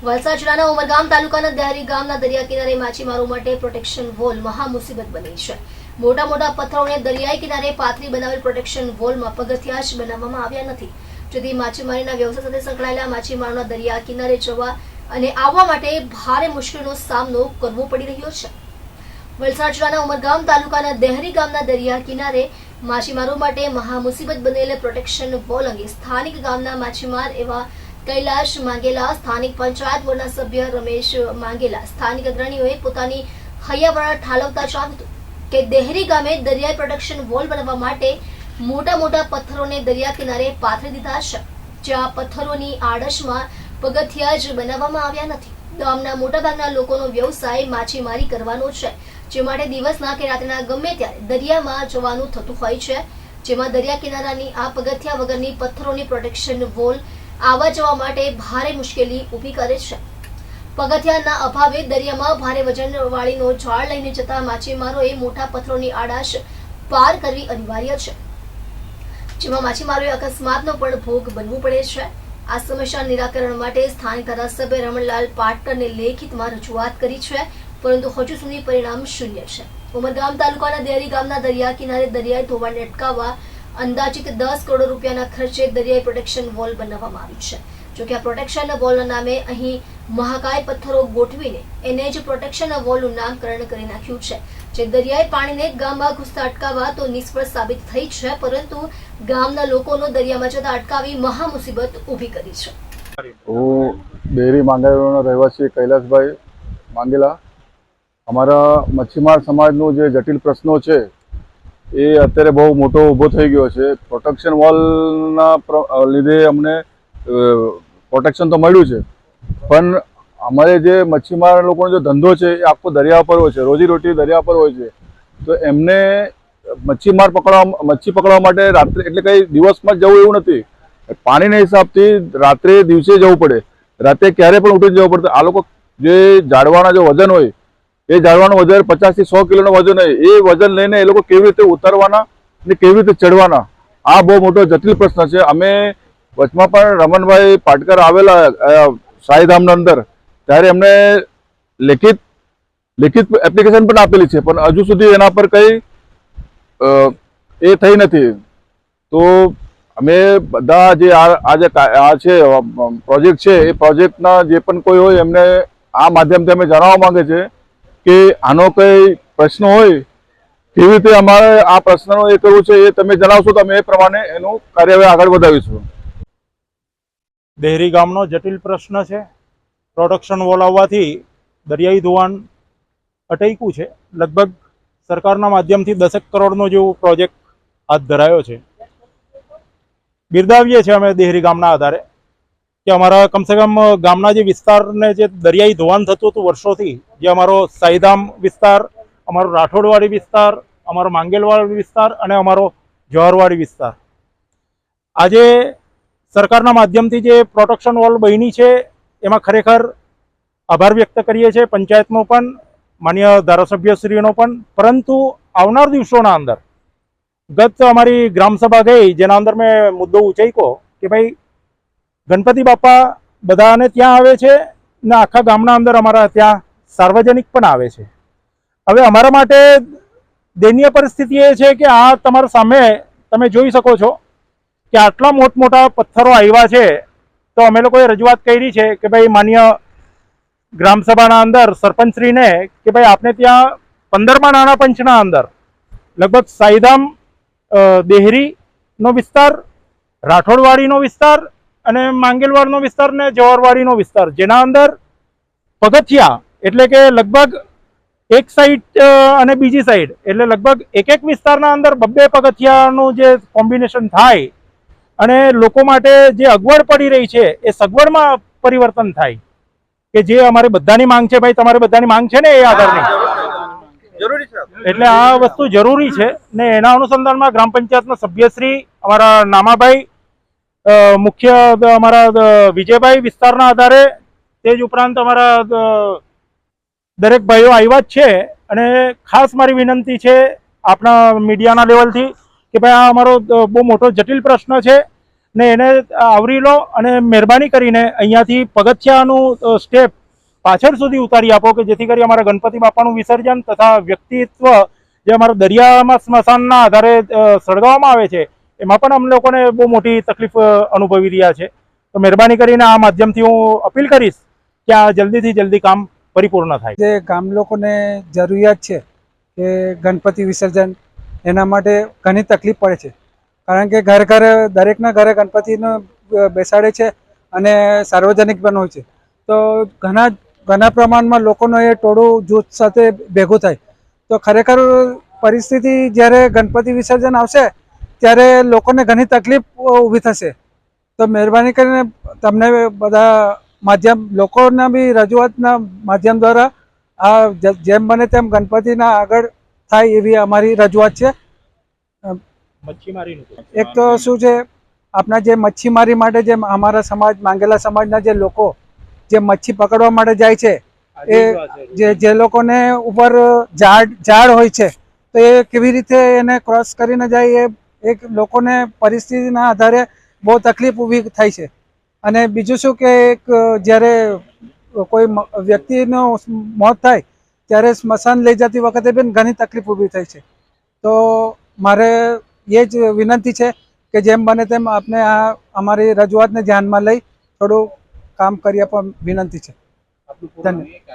વલસાડ જિલ્લાના ઉમરગામ તાલુકાના દહેરી ગામના દરિયા કિનારે માછીમારો માટે પ્રોટેક્શન વોલ મહા મુસીબત બની છે. મોટા મોટા પથ્થરોને દરિયાઈ કિનારે પાથરી બનાવેલ પ્રોટેક્શન વોલમાં પગથિયા જ બનાવવામાં આવ્યા નથી. જેથી માછીમારીના વ્યવસાય સાથે સંકળાયેલા માછીમારોના દરિયા કિનારે જવા અને આવવા માટે ભારે મુશ્કેલીનો સામનો કરવો પડી રહ્યો છે. વલસાડ જિલ્લાના ઉમરગામ તાલુકાના દહેરી ગામના દરિયા કિનારે માછીમારો માટે મહા મુસીબત બનેલ પ્રોટેક્શન વોલ અંગે સ્થાનિક ગામના માછીમાર એવા કૈલાશ માંગેલા, સ્થાનિક પંચાયત બોર્ડના સભ્ય રમેશ માંગેલા. સ્થાનિક અગ્રણીઓએ પોતાની હૈયાવાળા ઠાલવતા જણાવ્યું કે દેહરી ગામે દરિયાઈ પ્રોટેક્શન વોલ બનાવવા માટે મોટા મોટા પથ્થરોને દરિયા કિનારે પાથરી દીધા છે. જ્યાં પથ્થરોની આડશમાં પગથિયા જ બનાવવામાં આવ્યા નથી. ગામના મોટાભાગના લોકોનો વ્યવસાય માછીમારી કરવાનો છે, જે માટે દિવસના કે રાત્રિના ગમે ત્યારે દરિયામાં જવાનું થતું હોય છે. જેમાં દરિયા કિનારાની આ પગથિયા વગરની પથ્થરોની પ્રોટેક્શન વોલ આવવા જવા માટે ભારે મુશ્કેલી ઊભી કરે છે. પગથિયાના અભાવે દરિયામાં ભારે વજનવાળીનો ઝાડ લઈને જતા માછીમારોએ મોટા પથ્થરોની આડાશ પાર કરવી અનિવાર્ય છે. જેમાં માછીમારોએ અકસ્માતનો પણ ભોગ બનવું પડે છે. આ સમસ્યા નિરાકરણ માટે સ્થાનિક ધારાસભ્ય રમણલાલ પાટકરને લેખિતમાં રજૂઆત કરી છે, પરંતુ હજુ સુધી પરિણામ શૂન્ય છે. ઉમરગામ તાલુકાના દેરી ગામના દરિયા કિનારે દરિયાઈ ધોવાણને અટકાવવા અંદાજિત દસ કરોડ રૂપિયાના ખર્ચે દરિયાઈ પ્રોટેક્શન વોલ બનાવવામાં આવી છે. જોકે આ પ્રોટેક્શન વોલના નામે અહીં મહાકાય પથ્થરો ગોઠવીને એને જ પ્રોટેક્શન વોલનું નામકરણ કરી નાખ્યું છે. જે દરિયાઈ પાણીને ગામમાં ઘૂસતા અટકાવવા તો નિષ્ફળ સાબિત થઈ છે, પરંતુ ગામના લોકોનો દરિયામાં જતા અટકાવી મહા મુસીબત ઊભી કરી છે. હું ડેરી માંગેલાનો રહેવાસી કૈલાસભાઈ માંગેલા. અમારા મચ્છીમાર સમાજનો જે જટિલ પ્રશ્નો છે એ અત્યારે બહુ મોટો ઊભો થઈ ગયો છે. પ્રોટેક્શન વોલના લીધે અમને પ્રોટેક્શન તો મળ્યું છે. પણ અમારે જે મચ્છીમાર લોકોનો જે ધંધો છે એ આખો દરિયા પર હોય છે, રોજીરોટી દરિયા પર હોય છે. તો એમને મચ્છીમાર પકડવા મચ્છી પકડવા માટે રાત્રે, એટલે કંઈ દિવસમાં જવું એવું નથી. પાણીના હિસાબથી રાત્રે દિવસે જવું પડે. રાતે ક્યારે પણ ઉઠીને જવું પડતું આ લોકો જે ઝાડવાના જે વજન હોય એ ઝાડવાનું વજન પચાસથી સો કિલોનું વજન હોય. એ વજન લઈને એ લોકો કેવી રીતે ઉતારવાના અને કેવી રીતે ચડવાના? આ બહુ મોટો જટિલ પ્રશ્ન છે. અમે વચમાં પણ રમણભાઈ પાટકર આવેલા શાહીધામના અંદર. ત્યારે એમને લેખિત લેખિત એપ્લિકેશન પણ આપેલી છે. પણ હજુ સુધી એના પર કંઈ એ થઈ નથી. તો અમે બધા જે આ જે આ છે પ્રોજેક્ટ છે, એ પ્રોજેક્ટના જે પણ કોઈ હોય એમને આ માધ્યમથી અમે જણાવવા માગે છે. કે આનો કઈ પ્રશ્ન હોય, કેવી રીતે અમારે આ પ્રશ્નનો એ કરવું છે એ તમે જણાવશો, તો અમે એ પ્રમાણે એનું કાર્યવાહી આગળ વધાવીશું. દેહરી ગામનો જટિલ પ્રશ્ન છે. પ્રોડક્શન વોલાવવાથી દરિયાઈ ધોવાણ અટક્યું છે. લગભગ સરકારના માધ્યમથી દસેક કરોડનો જેવો પ્રોજેક્ટ હાથ ધરાયો છે. બિરદાવીએ છીએ અમે દેહરી ગામના આધારે. કે અમારા કમસે કમ ગામના જે વિસ્તારને જે દરિયાઈ ધોવાણ થતું હતું વર્ષોથી, જે અમારો સાઈધામ વિસ્તાર, અમારો રાઠોડવાડી વિસ્તાર, અમારો માંગેલવાડી વિસ્તાર અને અમારો જવાહરવાડી વિસ્તાર. આજે સરકારના માધ્યમથી જે પ્રોટેક્શન વોલ બની છે, એમાં ખરેખર આભાર વ્યક્ત કરીએ છીએ પંચાયતનો પણ, માન્ય ધારાસભ્યશ્રીનો પણ, પરંતુ આવનાર દિવસોના અંદર, ગત અમારી ગ્રામસભા ગઈ, જેના અંદર મેં મુદ્દો ઉચક્યો કે ભાઈ ગણપતિ બાપા બધાને ત્યાં આવે છે ને આખા ગામના અંદર અમારા ત્યાં સાર્વજનિક પણ આવે છે. હવે અમારા માટે દયનીય પરિસ્થિતિ એ છે કે આ તમારા સામે તમે જોઈ શકો છો કે આટલા મોટમોટા પથ્થરો આવ્યા છે. તો અમે લોકોએ રજૂઆત કરી છે કે ભાઈ માન્ય ગ્રામસભાના અંદર સરપંચશ્રીને કે ભાઈ આપણે ત્યાં પંદરમા નાના પંચના અંદર લગભગ સાઈધામ દેહરીનો વિસ્તાર, રાઠોડવાડીનો વિસ્તાર અને માંગેલવાડનો વિસ્તાર ને જવારવાડીનો વિસ્તાર જેના અંદર પગથિયા એટલે કે લગભગ એક સાઈડ અને બીજી સાઈડ એટલે લગભગ એક એક વિસ્તારના અંદર બબ્બે પગથિયાનું જે કોમ્બિનેશન થાય અને લોકો માટે જે અગવડ પડી રહી છે એ સગવડમાં પરિવર્તન થાય કે જે અમારી બધાની માંગ છે ભાઈ તમારી બધાની માંગ છે ને એ આધારની? એટલે આ વસ્તુ જરૂરી છે ને એના અનુસંધાનમાં ગ્રામ પંચાયતના સભ્યશ્રી અમારા નામાભાઈ મુખ્ય અમારા વિજયભાઈ વિસ્તારના આધારે તે જ ઉપરાંત અમારા દરેક ભાઈઓ આવ્યા જ છે અને ખાસ મારી વિનંતી છે આપણા મીડિયાના લેવલથી કે ભાઈ આ અમારો બહુ મોટો જટિલ પ્રશ્ન છે ને એને આવરી લો અને મહેરબાની કરીને અહીંયાથી પગથિયાનું સ્ટેપ પાછળ સુધી ઉતારી આપો કે જેથી કરી અમારા ગણપતિ બાપાનું વિસર્જન તથા વ્યક્તિત્વ જે અમારા દરિયામાં સ્મશાનના આધારે સળગાવવામાં આવે છે એમાં પણ અમને લોકોને બહુ મોટી તકલીફ અનુભવી રહ્યા છે. તો મહેરબાની કરીને આ માધ્યમથી હું અપીલ કરીશ કે આ જલ્દીથી જલ્દી કામ પરિપૂર્ણ થાય. જે ગામ લોકોને જરૂરિયાત છે કે ગણપતિ વિસર્જન, એના માટે ઘણી તકલીફ પડે છે. કારણ કે ઘર ઘર, દરેકના ઘરે ગણપતિને બેસાડે છે અને સાર્વજનિક પણ હોય છે. તો ઘણા ઘણા પ્રમાણમાં લોકોનો એ ટોળું જૂથ સાથે ભેગું થાય. તો ખરેખર પરિસ્થિતિ જ્યારે ગણપતિ વિસર્જન આવશે ત્યારે લોકોને ઘણી તકલીફ ઊભી થશે. તો મહેરબાની કરીને તમને બધા માધ્યમ લોકોના બી રજૂઆતના માધ્યમ દ્વારા આ જેમ બને તેમ ગણપતિના આગળ થાય એવી અમારી રજૂઆત છે. એક તો શું છે આપણા જે મચ્છીમારી માટે જે અમારા સમાજ માંગેલા સમાજના જે લોકો જે મચ્છી પકડવા માટે જાય છે એ જે જે લોકોને ઉપર ઝાડ ઝાડ હોય છે તો એ કેવી રીતે એને ક્રોસ કરીને જાય એ એક લોકોને પરિસ્થિતિના આધારે બહુ તકલીફ ઊભી થાય છે. અને બીજું શું કે એક જ્યારે કોઈ વ્યક્તિનું મોત થાય ત્યારે સ્મશાન લઈ જતી વખતે પણ ઘણી તકલીફ ઊભી થાય છે. તો મારે એ જ વિનંતી છે કે જેમ બને તેમ આપને આ અમારી રજૂઆતને ધ્યાનમાં લઈ થોડું કામ કરી આપવા વિનંતી છે. ધન્યવાદ.